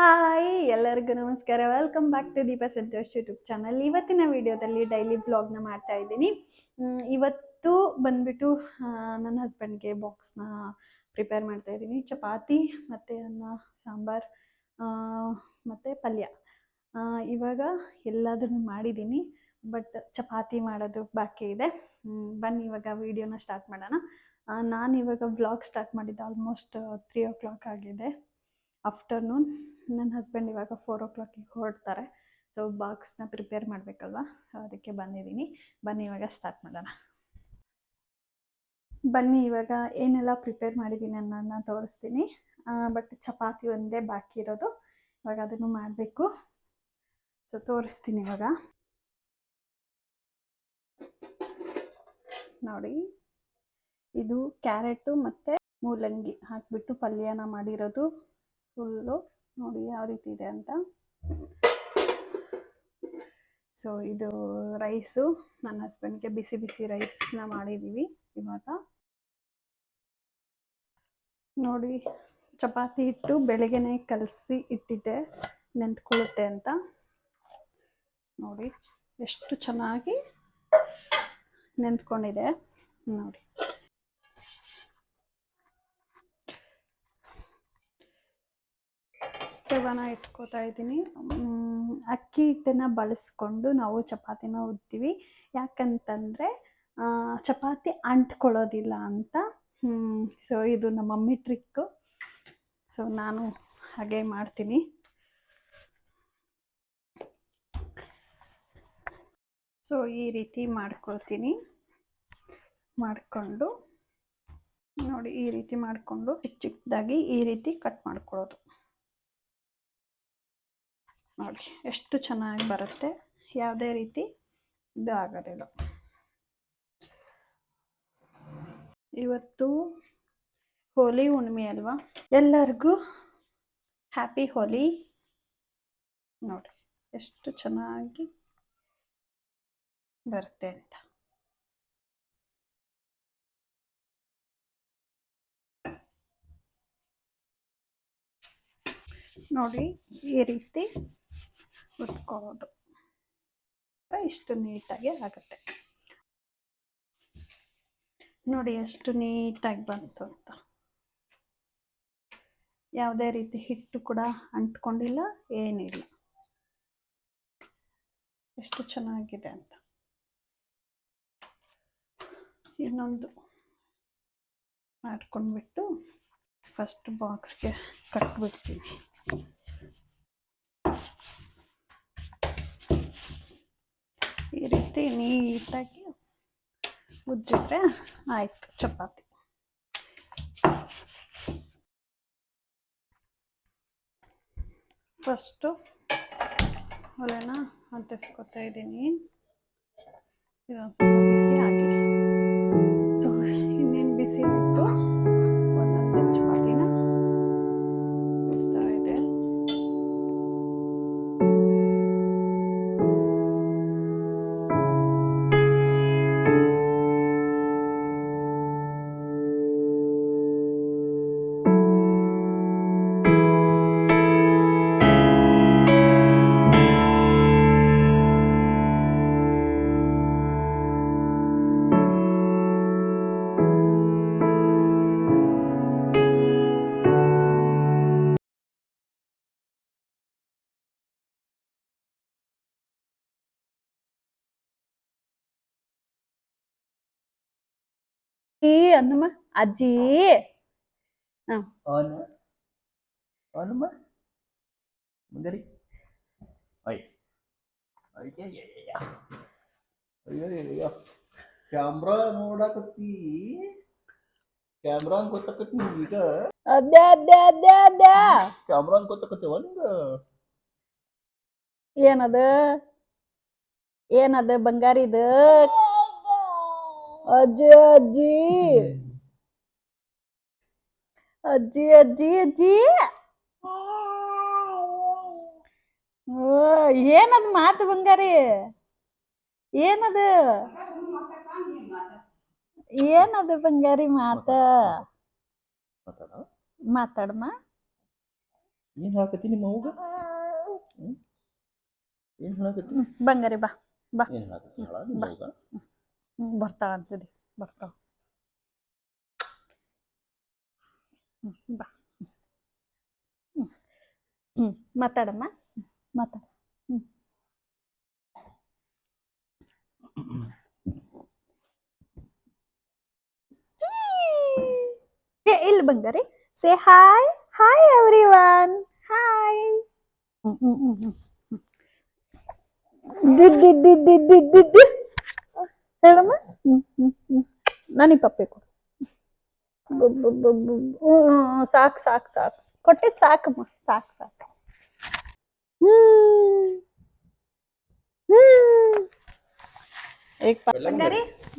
Hi ಎಲ್ಲರಿಗೂ ನಮಸ್ಕಾರ. Welcome back to Deepa Santosh YouTube channel ಇವತ್ತಿನ ವಿಡಿಯೋದಲ್ಲಿ ಡೈಲಿ ಬ್ಲಾಗ್ನ ಮಾಡ್ತಾ ಇದ್ದೀನಿ. ಇವತ್ತು ಬಂದ್ಬಿಟ್ಟು ನನ್ನ ಹಸ್ಬೆಂಡ್ಗೆ ಬಾಕ್ಸ್ನ ಪ್ರಿಪೇರ್ ಮಾಡ್ತಾ ಇದ್ದೀನಿ. ಚಪಾತಿ ಮತ್ತು ಅನ್ನ, ಸಾಂಬಾರ್ ಮತ್ತು ಪಲ್ಯ. ಇವಾಗ ಎಲ್ಲದನ್ನು ಮಾಡಿದ್ದೀನಿ ಬಟ್ ಚಪಾತಿ ಮಾಡೋದು ಬಾಕಿ ಇದೆ. ಬನ್ನಿ ಇವಾಗ ವಿಡಿಯೋನ ಸ್ಟಾರ್ಟ್ ಮಾಡೋಣ. ನಾನು ಇವಾಗ ವ್ಲಾಗ್ ಸ್ಟಾರ್ಟ್ ಮಾಡಿದ್ದೆ ಆಲ್ಮೋಸ್ಟ್ ತ್ರೀ ಓ ಕ್ಲಾಕ್ ಆಗಿದೆ. ಆಫ್ಟರ್ನೂನ್ ನನ್ನ ಹಸ್ಬೆಂಡ್ ಇವಾಗ ಫೋರ್ ಓ ಕ್ಲಾಕಿಗೆ ಹೊರಡ್ತಾರೆ. So ಬಾಕ್ಸ್ನ prepare ಮಾಡಬೇಕಲ್ವ? ಅದಕ್ಕೆ ಬಂದಿದ್ದೀನಿ. ಬನ್ನಿ, ಇವಾಗ ಸ್ಟಾರ್ಟ್ ಮಾಡೋಣ. ಬನ್ನಿ, ಇವಾಗ ಏನೆಲ್ಲ ಪ್ರಿಪೇರ್ ಮಾಡಿದ್ದೀನಿ ಅನ್ನೋದನ್ನ ತೋರಿಸ್ತೀನಿ. ಬಟ್ ಚಪಾತಿ ಒಂದೇ ಬಾಕಿ ಇರೋದು. ಇವಾಗ ಅದನ್ನು ಮಾಡಬೇಕು. ಸೊ ತೋರಿಸ್ತೀನಿ ಇವಾಗ. ನೋಡಿ. ಇದು ಕ್ಯಾರೆಟು ಮತ್ತು ಮೂಲಂಗಿ ಹಾಕಿಬಿಟ್ಟು ಪಲ್ಯನ ಮಾಡಿರೋದು. ಫುಲ್ಲು ನೋಡಿ ಯಾವ ರೀತಿ ಇದೆ ಅಂತ. ಸೊ ಇದು ರೈಸು ನನ್ನ ಹಸ್ಬೆಂಡ್ಗೆ ಬಿಸಿ ಬಿಸಿ ರೈಸ್ನ ಮಾಡಿದ್ದೀವಿ ಇವಾಗ. ನೋಡಿ, ಚಪಾತಿ ಹಿಟ್ಟು ಬೆಳಗ್ಗೆನೆ ಕಲಸಿ ಇಟ್ಟಿದ್ದೆ ನೆಂತ್ಕೊಳ್ಳುತ್ತೆ ಅಂತ. ನೋಡಿ, ಎಷ್ಟು ಚೆನ್ನಾಗಿ ನೆಂತ್ಕೊಂಡಿದೆ ನೋಡಿ. ರವನ ಇಟ್ಕೋತಾ ಇದ್ದೀನಿ. ಅಕ್ಕಿ ಹಿಟ್ಟನ್ನು ಬಳಸ್ಕೊಂಡು ನಾವು ಚಪಾತಿನ ಉದ್ತೀವಿ ಯಾಕಂತಂದರೆ ಚಪಾತಿ ಅಂಟ್ಕೊಳ್ಳೋದಿಲ್ಲ ಅಂತ. ಸೊ ಇದು ನಮ್ಮ ಮಮ್ಮಿ ಟ್ರಿಕ್ಕು ಸೊ ನಾನು ಹಾಗೆ ಮಾಡ್ತೀನಿ. ಸೊ ಈ ರೀತಿ ಮಾಡ್ಕೊಳ್ತೀನಿ. ಮಾಡಿಕೊಂಡು, ನೋಡಿ ಈ ರೀತಿ ಮಾಡಿಕೊಂಡು ಚಿಕ್ಕ ಚಿಕ್ಕದಾಗಿ ಈ ರೀತಿ ಕಟ್ ಮಾಡ್ಕೊಳ್ಳೋದು. ನೋಡಿ, ಎಷ್ಟು ಚೆನ್ನಾಗಿ ಬರುತ್ತೆ. ಯಾವುದೇ ರೀತಿ ಇದು ಆಗೋದಿಲ್ಲ. ಇವತ್ತು ಹೋಲಿ ಹುಣ್ಣಿಮೆ ಅಲ್ವಾ? ಎಲ್ಲರಿಗೂ ಹ್ಯಾಪಿ ಹೋಲಿ. ನೋಡಿ, ಎಷ್ಟು ಚೆನ್ನಾಗಿ ಬರುತ್ತೆ ಅಂತ. ನೋಡಿ, ಈ ರೀತಿ ಉತ್ಕೊಳ್ಳೋದು ಇಷ್ಟು ನೀಟಾಗಿ ಆಗುತ್ತೆ. ನೋಡಿ, ಎಷ್ಟು ನೀಟಾಗಿ ಬಂತು ಅಂತ. ಯಾವುದೇ ರೀತಿ ಹಿಟ್ಟು ಕೂಡ ಅಂಟ್ಕೊಂಡಿಲ್ಲ, ಏನಿಲ್ಲ. ಎಷ್ಟು ಚೆನ್ನಾಗಿದೆ ಅಂತ. ಇನ್ನೊಂದು ಮಾಡ್ಕೊಂಡ್ಬಿಟ್ಟು ಫಸ್ಟ್ ಬಾಕ್ಸ್ಗೆ ಕಟ್ಬಿಡ್ತೀನಿ ಈ ರೀತಿ ನೀಟಾಗಿ ಉಜ್ಜಿದ್ರೆ ಆಯಿತು, ಚಪಾತಿ. ಫಸ್ಟು ಒಲೆನ ಅಂಟಿಸ್ಕೊತಾ ಇದ್ದೀನಿ. ಇದೊಂದು ಸ್ವಲ್ಪ ಬಿಸಿ ಆಗಿ. ಸೊ ಇನ್ನೇನು ಬಿಸಿ ಇಟ್ಟು ya, ya, ya. ಅಯ್ಯೋ ಅಯ್ಯೋ ಕ್ಯಾಮ್ರಾ ನೋಡಾಕತ್ತಿ ಕ್ಯಾಮ್ರಾ ಗೊತ್ತಾಕತ್ತಿ ಈಗ ಅದ್ದೆ ಅದ್ದೆ ಅದ್ದೆ ಅದ್ದೆ ಕ್ಯಾಮ್ರಾ ಗೊತ್ತಾಕತ್ತೇವ ನಿಂಗ ಏನದ ಏನದ ಬಂಗಾರಿದ ಅಜ್ಜಿ ಅಜ್ಜಿ. ಅಜ್ಜಿ ಅಜ್ಜಿ ಅಜ್ಜಿ. ಏನದು ಮಾತು ಬಂಗಾರಿ? ಏನದು? ಏನದು ಬಂಗಾರಿ ಮಾತ? ಮಾತಾಡ ಮಾತಾಡಮ್ಮ ಏನ್ ಹಾಕತಿ ನಿಮ್ಮ ಅವ್ಗ? ಏನ್ ಹಾಕತಿ ಬಂಗಾರಿ ಬಾ ಬಾ. ಏನ್ ಹಾಕತಿ ನಿಮ್ಮ ಅವ್ಗ? ಹ್ಮ್, ಬರ್ತಾಳ ಅಂತಿದ್ದಿ ಬರ್ತಾಳ ಹ್ಮ್, ಬಾ ಹ್ಮ್. ಹ್ಮ್ ಮಾತಾಡಮ್ಮ ಹ್ಮ್, ಮಾತಾಡ ಹ್ಮ್ ಏ ಇಲ್ಲಿ ಬಂಗಾರಿ say hi hi everyone hi ಹೇಳಮ್ಮ ಹ್ಮ್ ಹ್ಮ್ ಹ್ಮ್ ನಾನು ಪಪ್ಪೆ ಕೊಡು. ಸಾಕು ಸಾಕು ಸಾಕು. ಕೊಟ್ಟಿದ್ದು ಸಾಕಮ್ಮ ಸಾಕು ಸಾಕು.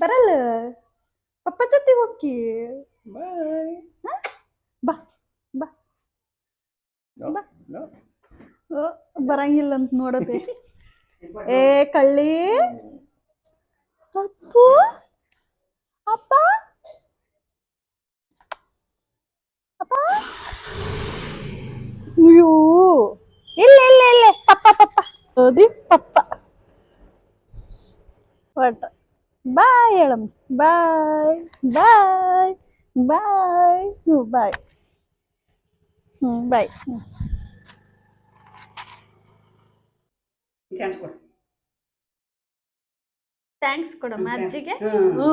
ಬರಲ್ಲ. ಪಪ್ಪ ಜೊತೆ ಹೋಗಿ ಬಾ ಬಾ. ಬಾ. ಬರಂಗಿಲ್ಲ ಅಂತ ನೋಡದೆ. ಏ ಕಳ್ಳಿ. ಅಪ್ಪು ಅಪ್ಪ ಅಪ್ಪ ಅಯ್ಯೋ ಇಲ್ಲ ಇಲ್ಲ ಇಲ್ಲ ಪಪ್ಪ ಪಪ್ಪ ಓದಿ ಪಪ್ಪ ಒಟ್ಟ ಬಾಯ್ ಹೇಳಮ್ಮ ಬಾಯ್ ಬಾಯ್ ಬಾಯ್ ಹ್ಞೂ ಬಾಯ್ ಹ್ಞೂ ಬಾಯ್ ಹ್ಞೂ ಥ್ಯಾಂಕ್ಸ್ ಕೊಡಮ್ಮ ಅಜ್ಜಿಗೆ? ಹ್ಞೂ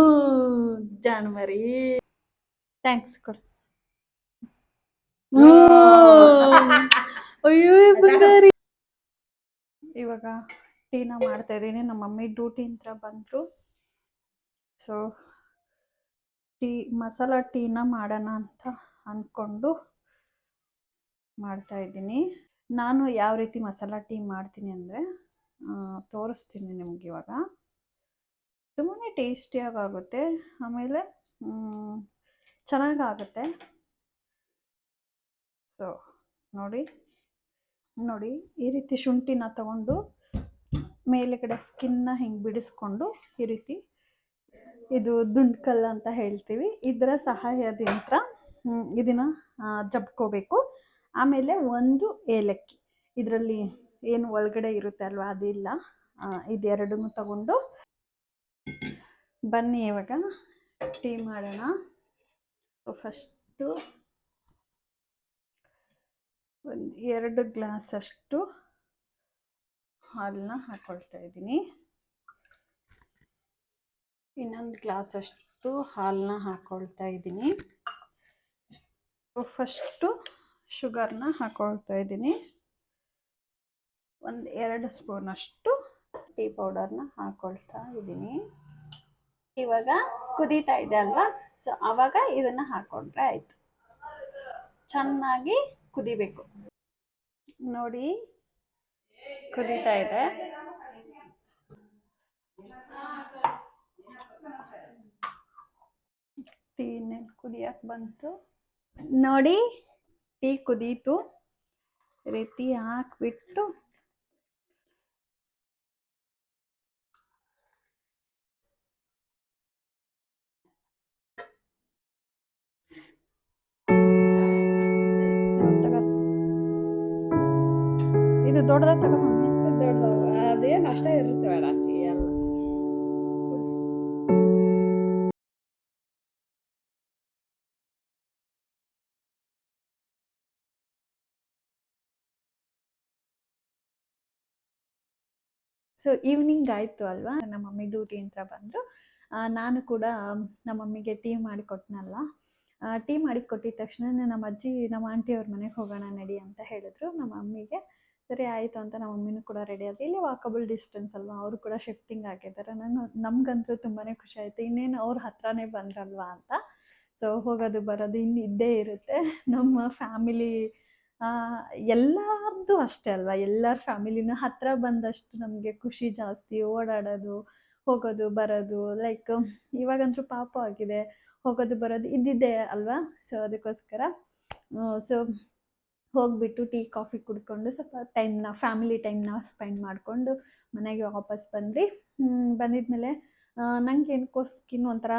ಜಾನ್ವರಿ. ಥ್ಯಾಂಕ್ಸ್ ಕೊಡು. ಅಯ್ಯೋ ಬಂಗಾರಿ. ಇವಾಗ ಟೀನ ಮಾಡ್ತಾ ಇದ್ದೀನಿ. ನಮ್ಮ ಮಮ್ಮಿ ಡ್ಯೂಟಿ ಅಂತ ಬಂದ್ರು. ಸೊ ಟೀ ಮಸಾಲ ಟೀನ ಮಾಡೋಣ ಅಂತ ಅಂದ್ಕೊಂಡು ಮಾಡ್ತಾ ಇದ್ದೀನಿ. ನಾನು ಯಾವ ರೀತಿ ಮಸಾಲ ಟೀ ಮಾಡ್ತೀನಿ ಅಂದರೆ ತೋರಿಸ್ತೀನಿ ನಿಮ್ಗೆ ಇವಾಗ. ತುಂಬಾ ಟೇಸ್ಟಿಯಾಗಿ ಆಗುತ್ತೆ ಆಮೇಲೆ ಚೆನ್ನಾಗಾಗುತ್ತೆ. ಸೊ ನೋಡಿ ನೋಡಿ, ಈ ರೀತಿ ಶುಂಠಿನ ತಗೊಂಡು, ಮೇಲುಗಡೆ ಸ್ಕಿನ್ನ ಹಿಂಗೆ ಬಿಡಿಸ್ಕೊಂಡು, ಈ ರೀತಿ ಇದು ದುಂಡ್ಕಲ್ ಅಂತ ಹೇಳ್ತೀವಿ. ಇದರ ಸಹಾಯದಿಂದ ಇದನ್ನು ಜಬ್ಕೋಬೇಕು. ಆಮೇಲೆ ಒಂದು ಏಲಕ್ಕಿ. ಇದರಲ್ಲಿ ಏನು ಒಳಗಡೆ ಇರುತ್ತೆ ಅಲ್ವಾ, ಅದಿಲ್ಲ. ಇದೆರಡನ್ನೂ ತಗೊಂಡು ಬನ್ನಿ ಇವಾಗ, ಟೀ ಮಾಡೋಣ. ಫಸ್ಟು ಒಂದು ಎರಡು ಗ್ಲಾಸಷ್ಟು ಹಾಲನ್ನ ಹಾಕ್ಕೊಳ್ತಾ ಇದ್ದೀನಿ. ಇನ್ನೊಂದು ಗ್ಲಾಸಷ್ಟು ಹಾಲನ್ನ ಹಾಕ್ಕೊಳ್ತಾ ಇದ್ದೀನಿ. ಫಸ್ಟು ಶುಗರ್ನ ಹಾಕ್ಕೊಳ್ತಾ ಇದ್ದೀನಿ. ಒಂದು ಎರಡು ಸ್ಪೂನಷ್ಟು ಟೀ ಪೌಡರ್ನ ಹಾಕ್ಕೊಳ್ತಾ ಇದ್ದೀನಿ. ಇವಾಗ ಕುದೀತಾ ಇದೆ ಅಲ್ವಾ? ಸೊ ಅವಾಗ ಇದನ್ನು ಹಾಕ್ಕೊಂಡ್ರೆ ಆಯಿತು. ಚೆನ್ನಾಗಿ ಕುದಿಬೇಕು. ನೋಡಿ, ಕುದೀತಾ ಇದೆ. ಟೀನೇ ಕುದಿಯಕ್ಕೆ ಬಂತು? ನೋಡಿ, ಟೀ ಕುದೀತು. ರೀತಿ ಹಾಕ್ಬಿಟ್ಟು ದೊಡ್ಡದ ದೊಡ್ಡದವು ಅದೇನು ಅಷ್ಟೇ ಇರುತ್ತೆ ಬೇಡ ಎಲ್ಲ. ಸೊ ಈವ್ನಿಂಗ್ ಆಯಿತು ಅಲ್ವಾ? ನಮ್ಮ ಮಮ್ಮಿ ಡ್ಯೂಟಿ ಅಂತ ಬಂದರು. ನಾನು ಕೂಡ ನಮ್ಮ ಮಮ್ಮಿಗೆ ಟೀ ಮಾಡಿಕೊಟ್ನಲ್ಲ ಟೀ ಮಾಡಿ ಕೊಟ್ಟಿದ ತಕ್ಷಣ ನಮ್ಮ ಅಜ್ಜಿ ನಮ್ಮ ಆಂಟಿ ಅವ್ರ ಮನೆಗೆ ಹೋಗೋಣ ನಡಿ ಅಂತ ಹೇಳಿದ್ರು. ನಮ್ಮ ಮಮ್ಮಿಗೆ ಸರಿ ಆಯಿತು ಅಂತ ನಮ್ಮ ಮಮ್ಮಿನೂ ಕೂಡ ರೆಡಿ ಆದರೆ ಇಲ್ಲಿ ವಾಕಬಲ್ ಡಿಸ್ಟೆನ್ಸ್ ಅಲ್ವಾ? ಅವರು ಕೂಡ ಶಿಫ್ಟಿಂಗ್ ಆಗಿದ್ದಾರೆ ನಾನು, ನಮಗಂತೂ ತುಂಬಾ ಖುಷಿ ಆಯಿತು. ಇನ್ನೇನು ಅವ್ರ ಹತ್ರನೇ ಬಂದ್ರಲ್ವಾ ಅಂತ. ಸೊ ಹೋಗೋದು ಬರೋದು ಇನ್ನು ಇದ್ದೇ ಇರುತ್ತೆ. ನಮ್ಮ ಫ್ಯಾಮಿಲಿ ಎಲ್ಲರದ್ದು ಅಷ್ಟೇ ಅಲ್ವಾ? ಎಲ್ಲರ ಫ್ಯಾಮಿಲಿನ ಹತ್ರ ಬಂದಷ್ಟು ನಮಗೆ ಖುಷಿ ಜಾಸ್ತಿ. ಓಡಾಡೋದು, ಹೋಗೋದು, ಬರೋದು ಲೈಕ್ ಇವಾಗಂತೂ ಪಾಪ ಆಗಿದೆ. ಹೋಗೋದು, ಬರೋದು ಇದ್ದಿದ್ದೆ ಅಲ್ವಾ? ಸೊ ಅದಕ್ಕೋಸ್ಕರ ಸೊ ಹೋಗ್ಬಿಟ್ಟು ಟೀ, ಕಾಫಿ ಕುಡ್ಕೊಂಡು ಸ್ವಲ್ಪ ಟೈಮ್ನ ಫ್ಯಾಮಿಲಿ ಟೈಮ್ನ ಸ್ಪೆಂಡ್ ಮಾಡಿಕೊಂಡು ಮನೆಗೆ ವಾಪಸ್ ಬಂದ್ರಿ ಬಂದಿದ್ಮೇಲೆ ನಂಗೆ ಏನಕ್ಕೋ ಸ್ಕಿನ್ ಒಂಥರ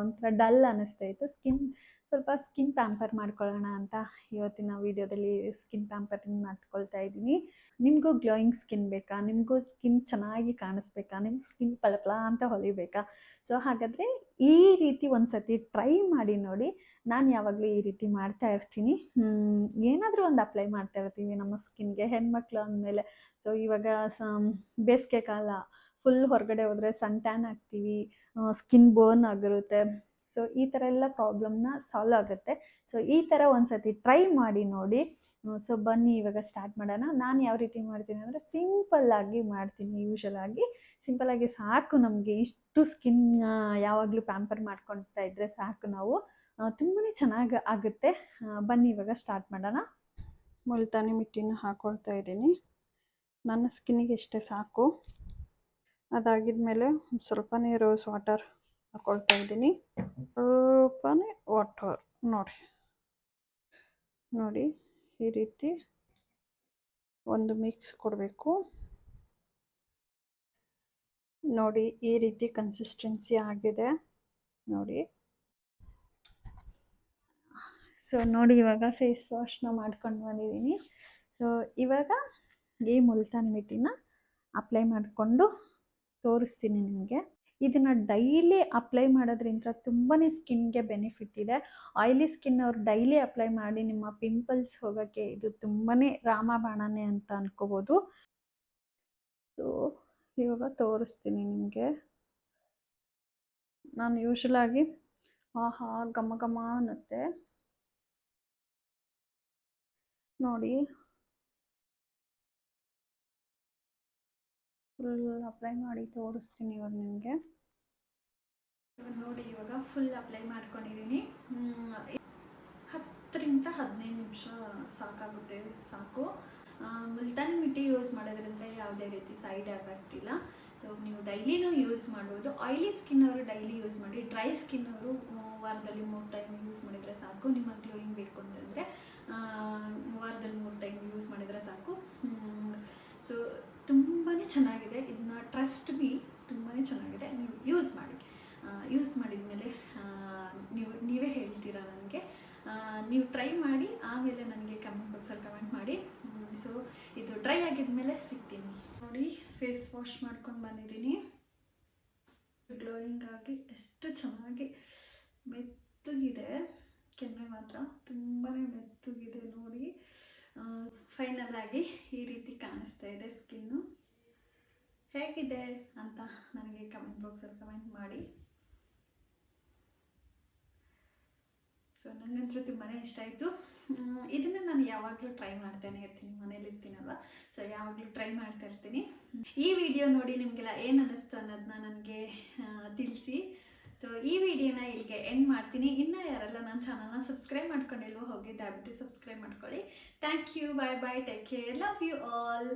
ಒಂಥರ ಡಲ್ ಅನ್ನಿಸ್ತಾ ಇತ್ತು. ಸ್ಕಿನ್ ಸ್ವಲ್ಪ ಸ್ಕಿನ್ ಪ್ಯಾಂಪರ್ ಮಾಡ್ಕೊಳ್ಳೋಣ ಅಂತ ಇವತ್ತಿನ ವಿಡಿಯೋದಲ್ಲಿ ಸ್ಕಿನ್ ಪ್ಯಾಂಪರಿಂಗ್ ಮಾಡ್ಕೊಳ್ತಾ ಇದ್ದೀನಿ. ನಿಮಗೂ ಗ್ಲೋಯಿಂಗ್ ಸ್ಕಿನ್ ಬೇಕಾ? ನಿಮಗೂ ಸ್ಕಿನ್ ಚೆನ್ನಾಗಿ ಕಾಣಿಸ್ಬೇಕಾ? ನಿಮ್ಮ ಸ್ಕಿನ್ ಪಳಪಳ ಅಂತ ಹೊಲಿಬೇಕಾ? ಸೊ ಹಾಗಾದರೆ ಈ ರೀತಿ ಒಂದು ಸತಿ ಟ್ರೈ ಮಾಡಿ ನೋಡಿ. ನಾನು ಯಾವಾಗಲೂ ಈ ರೀತಿ ಮಾಡ್ತಾ ಇರ್ತೀನಿ. ಏನಾದರೂ ಒಂದು ಅಪ್ಲೈ ಮಾಡ್ತಾ ಇರ್ತೀವಿ ನಮ್ಮ ಸ್ಕಿನ್ಗೆ ಹೆಣ್ಮಕ್ಳು ಅಂದಮೇಲೆ ಸೊ ಇವಾಗ ಬೇಸಿಗೆ ಕಾಲ ಫುಲ್ ಹೊರಗಡೆ ಹೋದರೆ ಸನ್ ಟ್ಯಾನ್ ಆಗ್ತೀವಿ ಸ್ಕಿನ್ ಬರ್ನ್ ಆಗಿರುತ್ತೆ. ಸೊ ಈ ಥರ ಎಲ್ಲ ಪ್ರಾಬ್ಲಮ್ನ ಸಾಲ್ವ್ ಆಗುತ್ತೆ. ಸೊ ಈ ಥರ ಒಂದು ಸತಿ ಟ್ರೈ ಮಾಡಿ ನೋಡಿ. ಸೊ ಬನ್ನಿ, ಇವಾಗ ಸ್ಟಾರ್ಟ್ ಮಾಡೋಣ. ನಾನು ಯಾವ ರೀತಿ ಮಾಡ್ತೀನಿ ಅಂದರೆ ಸಿಂಪಲ್ಲಾಗಿ ಮಾಡ್ತೀನಿ ಯೂಶಲ್ ಆಗಿ. ಸಿಂಪಲ್ಲಾಗಿ ಸಾಕು ನಮಗೆ. ಇಷ್ಟು ಸ್ಕಿನ್ ಯಾವಾಗಲೂ ಪ್ಯಾಂಪರ್ ಮಾಡ್ಕೊಳ್ತಾ ಇದ್ದರೆ ಸಾಕು ನಾವು. ತುಂಬಾ ಚೆನ್ನಾಗಿ ಆಗುತ್ತೆ. ಬನ್ನಿ, ಇವಾಗ ಸ್ಟಾರ್ಟ್ ಮಾಡೋಣ. ಮುಲ್ತಾನಿ ಮಿಟ್ಟಿನ ಹಾಕ್ಕೊಳ್ತಾ ಇದ್ದೀನಿ. ನನ್ನ ಸ್ಕಿನ್ನಿಗೆ ಇಷ್ಟೇ ಸಾಕು. ಅದಾಗಿದ್ಮೇಲೆ ಒಂದು ಸ್ವಲ್ಪನೇ ರೋಸ್ ವಾಟರ್ ಹಾಕ್ಕೊಳ್ತಾ ಇದ್ದೀನಿ. ಸ್ವಲ್ಪನೇ ವಾಟರ್ ನೋಡಿ. ನೋಡಿ, ಈ ರೀತಿ ಒಂದು ಮಿಕ್ಸ್ ಕೊಡಬೇಕು. ನೋಡಿ, ಈ ರೀತಿ ಕನ್ಸಿಸ್ಟೆನ್ಸಿ ಆಗಿದೆ. ನೋಡಿ. ಸೊ ನೋಡಿ, ಇವಾಗ ಫೇಸ್ ವಾಶ್ನ ಮಾಡ್ಕೊಂಡು ಬಂದಿದ್ದೀನಿ. ಸೊ ಇವಾಗ ಈ ಮುಲ್ತಾನ್ ಮಿಟ್ಟಿನ ಅಪ್ಲೈ ಮಾಡಿಕೊಂಡು ತೋರಿಸ್ತೀನಿ ನಿಮಗೆ. ಇದನ್ನು ಡೈಲಿ ಅಪ್ಲೈ ಮಾಡೋದ್ರಿಂದ ತುಂಬಾ ಸ್ಕಿನ್ಗೆ ಬೆನಿಫಿಟ್ ಇದೆ. ಆಯಿಲಿ ಸ್ಕಿನ್ ಅವ್ರು ಡೈಲಿ ಅಪ್ಲೈ ಮಾಡಿ ನಿಮ್ಮ ಪಿಂಪಲ್ಸ್ ಹೋಗೋಕ್ಕೆ ಇದು ತುಂಬಾ ರಾಮಬಾಣನೇ ಅಂತ ಅನ್ಕೋಬೋದು. ಸೊ ಇವಾಗ ತೋರಿಸ್ತೀನಿ ನಿಮಗೆ. ನಾನು ಯೂಶ್ವಲಾಗಿ ಆಹಾ ಘಮ ಘಮ ಅನ್ನತ್ತೆ. ನೋಡಿ. ಫುಲ್ ಅಪ್ಲೈ ಮಾಡಿ ತೋರಿಸ್ತೀನಿ ಇವಾಗ ನಿಮಗೆ. ನೋಡಿ, ಇವಾಗ ಫುಲ್ ಅಪ್ಲೈ ಮಾಡ್ಕೊಂಡಿದ್ದೀನಿ ಹತ್ತರಿಂದ ಹದಿನೈದು ನಿಮಿಷ ಸಾಕಾಗುತ್ತೆ, ಸಾಕು. ಮುಲ್ತಾನಿ ಮಿಟ್ಟಿ ಯೂಸ್ ಮಾಡೋದ್ರಿಂದ ಯಾವುದೇ ರೀತಿ ಸೈಡ್ ಎಫೆಕ್ಟ್ ಇಲ್ಲ. ಸೊ ನೀವು ಡೈಲಿನೂ ಯೂಸ್ ಮಾಡ್ಬೋದು. ಆಯಿಲಿ ಸ್ಕಿನ್ ಅವರು ಡೈಲಿ ಯೂಸ್ ಮಾಡಿ ಡ್ರೈ ಸ್ಕಿನ್ ಅವರು ವಾರದಲ್ಲಿ ಮೂರು ಟೈಮ್ ಯೂಸ್ ಮಾಡಿದರೆ ಸಾಕು. ನಿಮ್ಮ ಗ್ಲೋಯಿಂಗ್ ಬೇಕು ಅಂತಂದರೆ ವಾರದಲ್ಲಿ ಮೂರು ಟೈಮ್ ಯೂಸ್ ಮಾಡಿದರೆ ಸಾಕು. ಸೊ ಚೆನ್ನಾಗಿದೆ. ಇದನ್ನ ಟ್ರಸ್ಟ್ ಬಿ ತುಂಬಾ ಚೆನ್ನಾಗಿದೆ. ನೀವು ಯೂಸ್ ಮಾಡಿ. ಯೂಸ್ ಮಾಡಿದ ಮೇಲೆ ನೀವು, ನೀವೇ ಹೇಳ್ತೀರಾ ನನಗೆ? ನೀವು ಟ್ರೈ ಮಾಡಿ, ಆಮೇಲೆ ನನಗೆ ಕಮೆಂಟ್ ಬಾಕ್ಸಲ್ಲಿ ಕಮೆಂಟ್ ಮಾಡಿ. ಸೊ ಇದು ಡ್ರೈ ಆಗಿದ್ಮೇಲೆ ಸಿಗ್ತೀನಿ. ನೋಡಿ ಫೇಸ್ ವಾಶ್ ಮಾಡ್ಕೊಂಡು ಬಂದಿದ್ದೀನಿ. ಗ್ಲೋಯಿಂಗ್ ಆಗಿ ಎಷ್ಟು ಚೆನ್ನಾಗಿ ಮೆತ್ತಗಿದೆ. ಕೆನ್ನೆ ಮಾತ್ರ. ತುಂಬಾ ಮೆತ್ತಗಿದೆ ನೋಡಿ. ಫೈನಲ್ ಆಗಿ ಈ ರೀತಿ ಕಾಣಿಸ್ತಾ ಇದೆ ಸ್ಕಿನ್ನು ಹೇಗಿದೆ ಅಂತ ನನಗೆ ಕಮೆಂಟ್ ಬಾಕ್ಸಲ್ಲಿ ಕಮೆಂಟ್ ಮಾಡಿ. ಸೊ ನನಗಂತೂ ತುಂಬಾ ಇಷ್ಟ ಆಯಿತು. ಇದನ್ನು ನಾನು ಯಾವಾಗಲೂ ಟ್ರೈ ಮಾಡ್ತಾನೆ ಇರ್ತೀನಿ, ಮನೇಲಿ ಇರ್ತೀನಲ್ವ? ಸೊ ಯಾವಾಗಲೂ ಟ್ರೈ ಮಾಡ್ತಾ ಇರ್ತೀನಿ. ಈ ವಿಡಿಯೋ ನೋಡಿ ನಿಮಗೆಲ್ಲ ಏನು ಅನ್ನಿಸ್ತು ಅನ್ನೋದನ್ನ ನನಗೆ ತಿಳಿಸಿ. ಸೊ ಈ ವಿಡಿಯೋನ ಇಲ್ಲಿಗೆ ಎಂಡ್ ಮಾಡ್ತೀನಿ. ಇನ್ನೂ ಯಾರೆಲ್ಲ ನನ್ನ ಚಾನಲ್ನ ಸಬ್ಸ್ಕ್ರೈಬ್ ಮಾಡ್ಕೊಂಡಿಲ್ವೋ, ಹೋಗಿ ದಯವಿಟ್ಟು ಸಬ್ಸ್ಕ್ರೈಬ್ ಮಾಡ್ಕೊಳ್ಳಿ. Thank you bye bye take care love you all